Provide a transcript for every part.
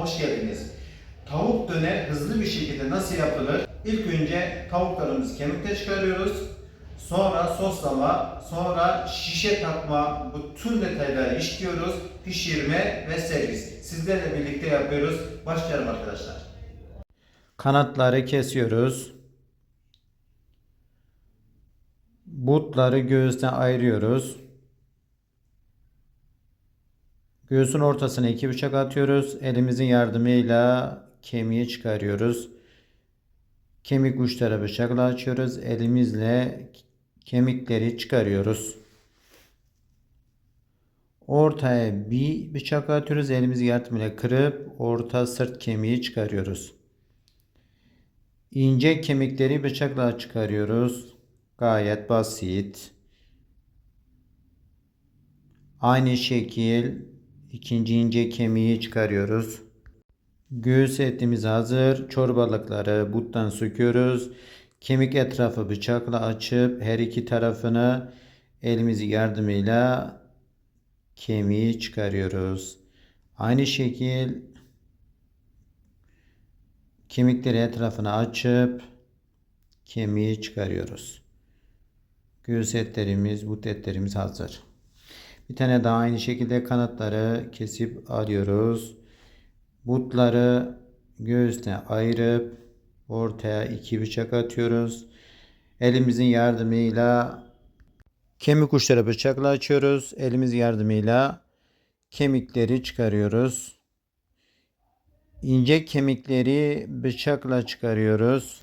hoş geldiniz. Tavuk döner hızlı bir şekilde nasıl yapılır? İlk önce tavuklarımızı kemikte çıkarıyoruz. Sonra soslama, sonra şişe takma, bütün detayları işliyoruz. Pişirme ve servis. Sizlerle birlikte yapıyoruz. Başlayalım arkadaşlar. Kanatları kesiyoruz. Butları göğüsten ayırıyoruz. Göğsün ortasına iki bıçak atıyoruz. Elimizin yardımıyla kemiği çıkarıyoruz. Kemik uçları bıçakla açıyoruz. Elimizle kemikleri çıkarıyoruz. Ortaya bir bıçak atıyoruz. Elimizi yardımıyla kırıp orta sırt kemiği çıkarıyoruz. İnce kemikleri bıçakla çıkarıyoruz. Gayet basit. Aynı şekil ikinci ince kemiği çıkarıyoruz. Göğüs etimiz hazır. Çorbalıkları buttan söküyoruz. Kemik etrafı bıçakla açıp her iki tarafını elimiz yardımıyla kemiği çıkarıyoruz. Aynı şekil kemikleri etrafını açıp kemiği çıkarıyoruz. Göğüs etlerimiz, but etlerimiz hazır. Bir tane daha aynı şekilde kanatları kesip alıyoruz. Butları göğüsten ayırıp ortaya iki bıçak atıyoruz. Elimizin yardımıyla kemik uçları bıçakla açıyoruz. Elimiz yardımıyla kemikleri çıkarıyoruz. İnce kemikleri bıçakla çıkarıyoruz.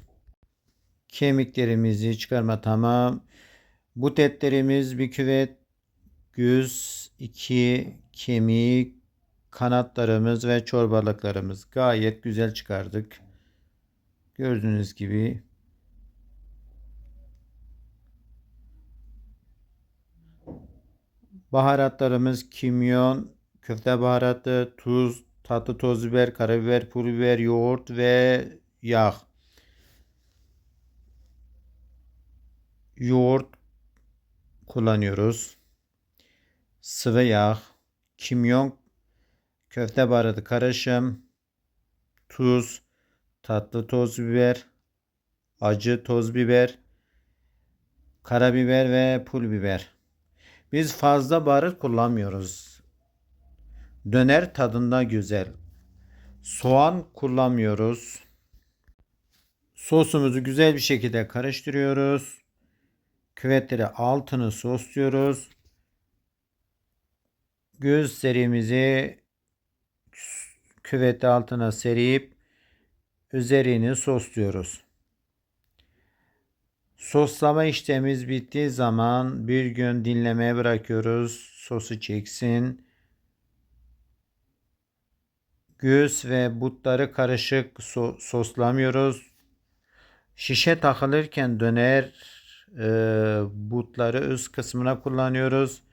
Kemiklerimizi çıkarma tamam. But etlerimiz bir küvet göz, iki kemik, kanatlarımız ve çorbalıklarımız gayet güzel çıkardık. Gördüğünüz gibi baharatlarımız kimyon, köfte baharatı, tuz, tatlı toz biber, karabiber, pul biber, yoğurt ve yağ. Yoğurt kullanıyoruz. Sıvı yağ, kimyon, köfte baharatı karışım, tuz, tatlı toz biber, acı toz biber, karabiber ve pul biber. Biz fazla baharat kullanmıyoruz. Döner tadında güzel. Soğan kullanmıyoruz. Sosumuzu güzel bir şekilde karıştırıyoruz. Küvetleri altını sosluyoruz. Göz serimizi küveti altına serip üzerini sosluyoruz. Soslama işlemimiz bittiği zaman bir gün dinlemeye bırakıyoruz. Sosu çeksin. Göğüs ve butları karışık so- soslamıyoruz. Şişe takılırken döner e, butları üst kısmına kullanıyoruz.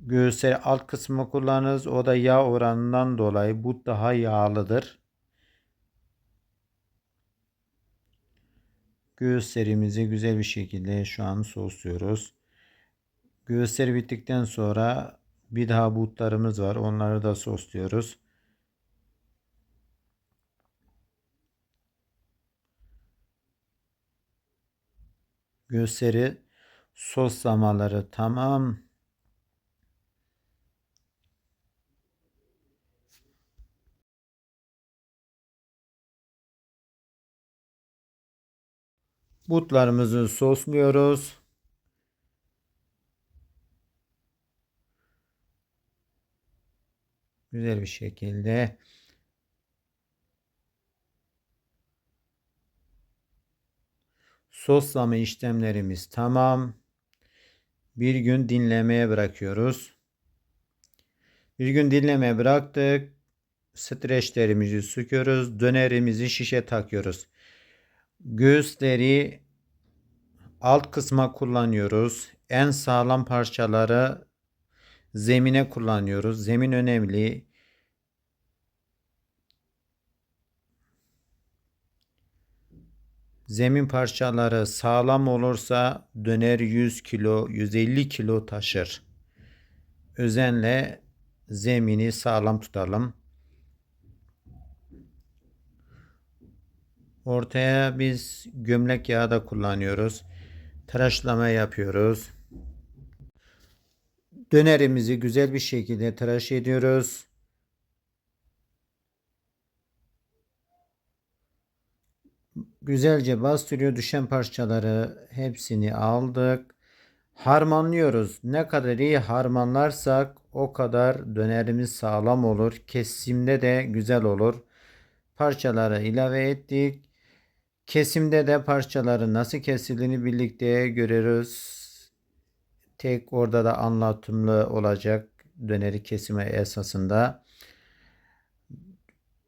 Göğüsleri alt kısmı kullanırız. O da yağ oranından dolayı but daha yağlıdır. Göğüslerimizi güzel bir şekilde şu an sosluyoruz. Göğüsleri bittikten sonra bir daha butlarımız var. Onları da sosluyoruz. Göğüsleri soslamaları tamam. Butlarımızı sosluyoruz. Güzel bir şekilde soslama işlemlerimiz tamam. Bir gün dinlemeye bırakıyoruz. Bir gün dinlemeye bıraktık. Streçlerimizi sıkıyoruz. Dönerimizi şişe takıyoruz. Göğüsleri alt kısma kullanıyoruz. En sağlam parçaları zemine kullanıyoruz. Zemin önemli. Zemin parçaları sağlam olursa döner 100 kilo, 150 kilo taşır. Özenle zemini sağlam tutalım. Ortaya biz gömlek yağı da kullanıyoruz. Tıraşlama yapıyoruz. Dönerimizi güzel bir şekilde tıraş ediyoruz. Güzelce bastırıyor düşen parçaları hepsini aldık. Harmanlıyoruz. Ne kadar iyi harmanlarsak o kadar dönerimiz sağlam olur. Kesimde de güzel olur. Parçaları ilave ettik. Kesimde de parçaların nasıl kesildiğini birlikte görüyoruz. Tek orada da anlatımlı olacak döneri kesime esasında.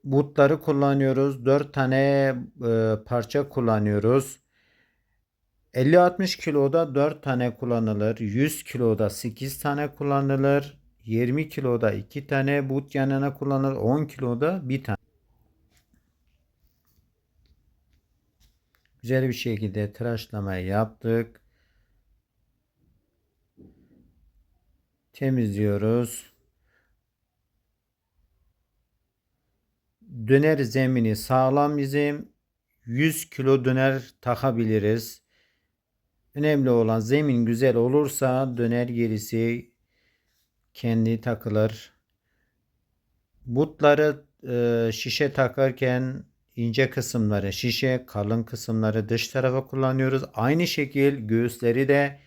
Butları kullanıyoruz. 4 tane e, parça kullanıyoruz. 50-60 kiloda 4 tane kullanılır. 100 kiloda 8 tane kullanılır. 20 kiloda 2 tane but yanına kullanılır. 10 kiloda 1 tane. Güzel bir şekilde tıraşlamayı yaptık. Temizliyoruz. Döner zemini sağlam bizim 100 kilo döner takabiliriz. Önemli olan zemin güzel olursa döner gerisi kendi takılır. Butları e, şişe takarken ince kısımları şişe, kalın kısımları dış tarafa kullanıyoruz. Aynı şekil göğüsleri de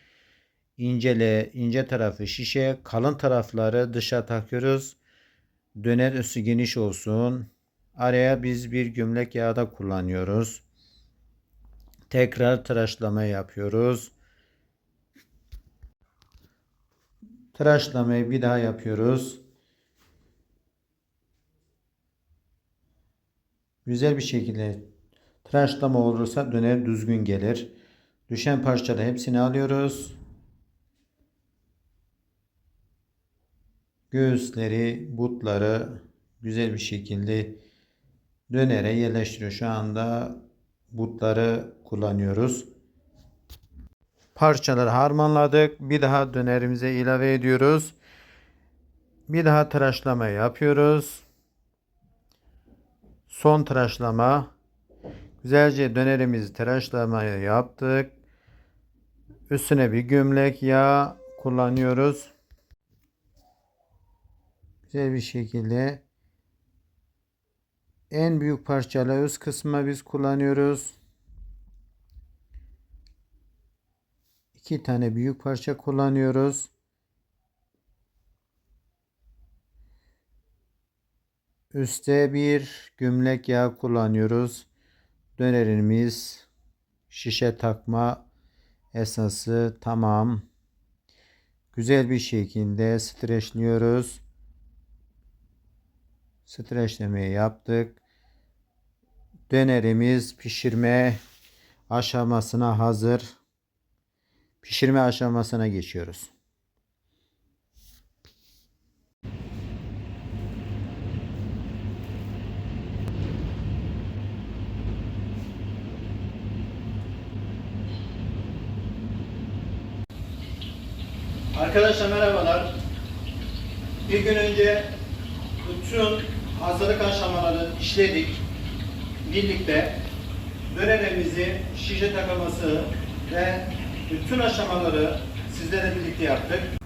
incele, ince tarafı şişe, kalın tarafları dışa takıyoruz. Döner üstü geniş olsun. Araya biz bir gömlek yağı da kullanıyoruz. Tekrar tıraşlama yapıyoruz. Tıraşlamayı bir daha yapıyoruz. Güzel bir şekilde tıraşlama olursa döner düzgün gelir. Düşen parçaları hepsini alıyoruz. Göğüsleri, butları güzel bir şekilde dönere yerleştiriyor. Şu anda butları kullanıyoruz. Parçaları harmanladık. Bir daha dönerimize ilave ediyoruz. Bir daha tıraşlama yapıyoruz. Son tıraşlama. Güzelce dönerimizi tıraşlamayı yaptık. Üstüne bir gömlek yağ kullanıyoruz. Güzel bir şekilde en büyük parçalı üst kısmı biz kullanıyoruz. İki tane büyük parça kullanıyoruz. Üste bir gömlek yağı kullanıyoruz. Dönerimiz şişe takma esası tamam. Güzel bir şekilde streçliyoruz. Streçlemeyi yaptık. Dönerimiz pişirme aşamasına hazır. Pişirme aşamasına geçiyoruz. Arkadaşlar merhabalar. Bir gün önce bütün hazırlık aşamalarını işledik. Birlikte dönerimizi şişe takaması ve bütün aşamaları sizlerle birlikte yaptık.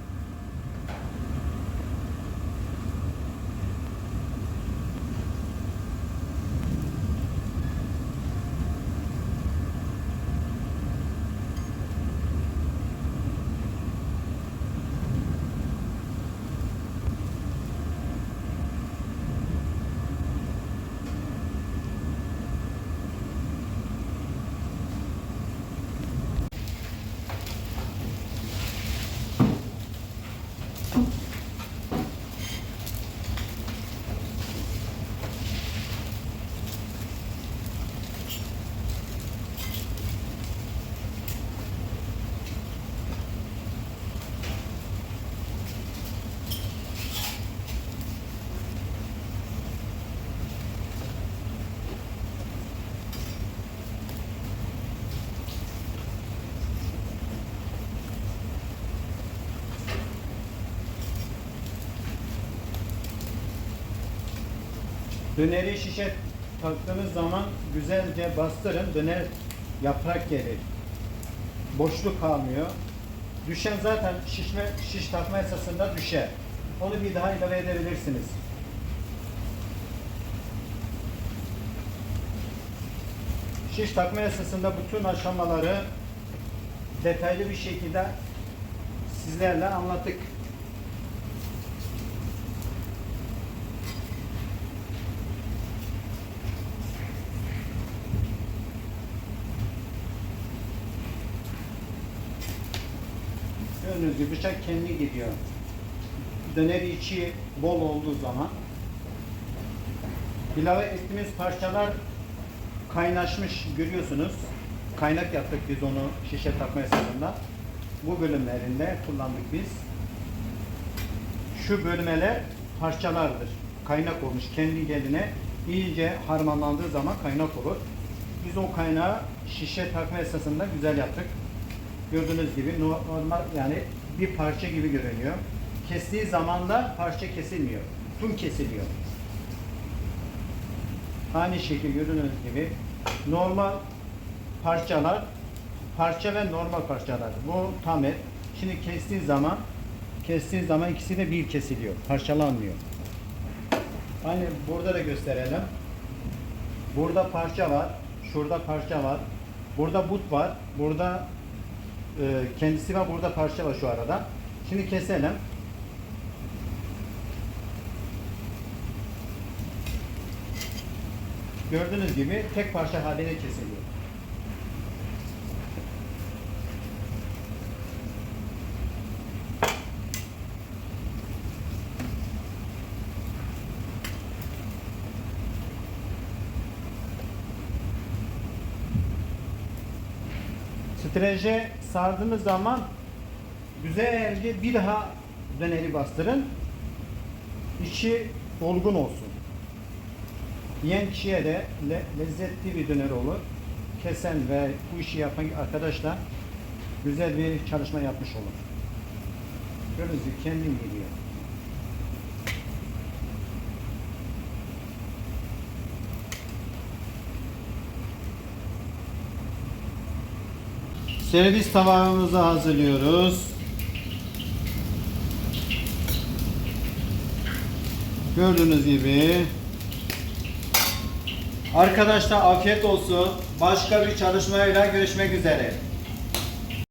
Döneri şişe taktığınız zaman güzelce bastırın. Döner yaprak gelir. Boşluk kalmıyor. Düşen zaten şişme şiş takma esasında düşer. Onu bir daha ilave edebilirsiniz. Şiş takma esasında bütün aşamaları detaylı bir şekilde sizlerle anlattık. Gördüğünüz gibi bıçak kendi gidiyor. Döner içi bol olduğu zaman ilave ettiğimiz parçalar kaynaşmış görüyorsunuz. Kaynak yaptık biz onu şişe takma hesabında. Bu bölümlerinde kullandık biz. Şu bölmeler parçalardır. Kaynak olmuş kendi kendine iyice harmanlandığı zaman kaynak olur. Biz o kaynağı şişe takma esasında güzel yaptık. Gördüğünüz gibi normal yani bir parça gibi görünüyor. Kestiği zaman da parça kesilmiyor. Tüm kesiliyor. Aynı şekilde gördüğünüz gibi normal parçalar parça ve normal parçalar. Bu tam et. Şimdi kestiğin zaman kestiğin zaman ikisi de bir kesiliyor. Parçalanmıyor. Aynı burada da gösterelim. Burada parça var. Şurada parça var. Burada but var. Burada kendisi var. Burada parça var şu arada. Şimdi keselim. Gördüğünüz gibi tek parça haline kesiliyor. Streje sardığınız zaman güzelce bir daha döneri bastırın. İçi dolgun olsun. Yiyen kişiye de le- lezzetli bir döner olur. Kesen ve bu işi yapan arkadaşlar güzel bir çalışma yapmış olur. Gördüğünüz gibi kendim geliyor. Servis tabağımızı hazırlıyoruz. Gördüğünüz gibi Arkadaşlar afiyet olsun. Başka bir çalışmayla görüşmek üzere.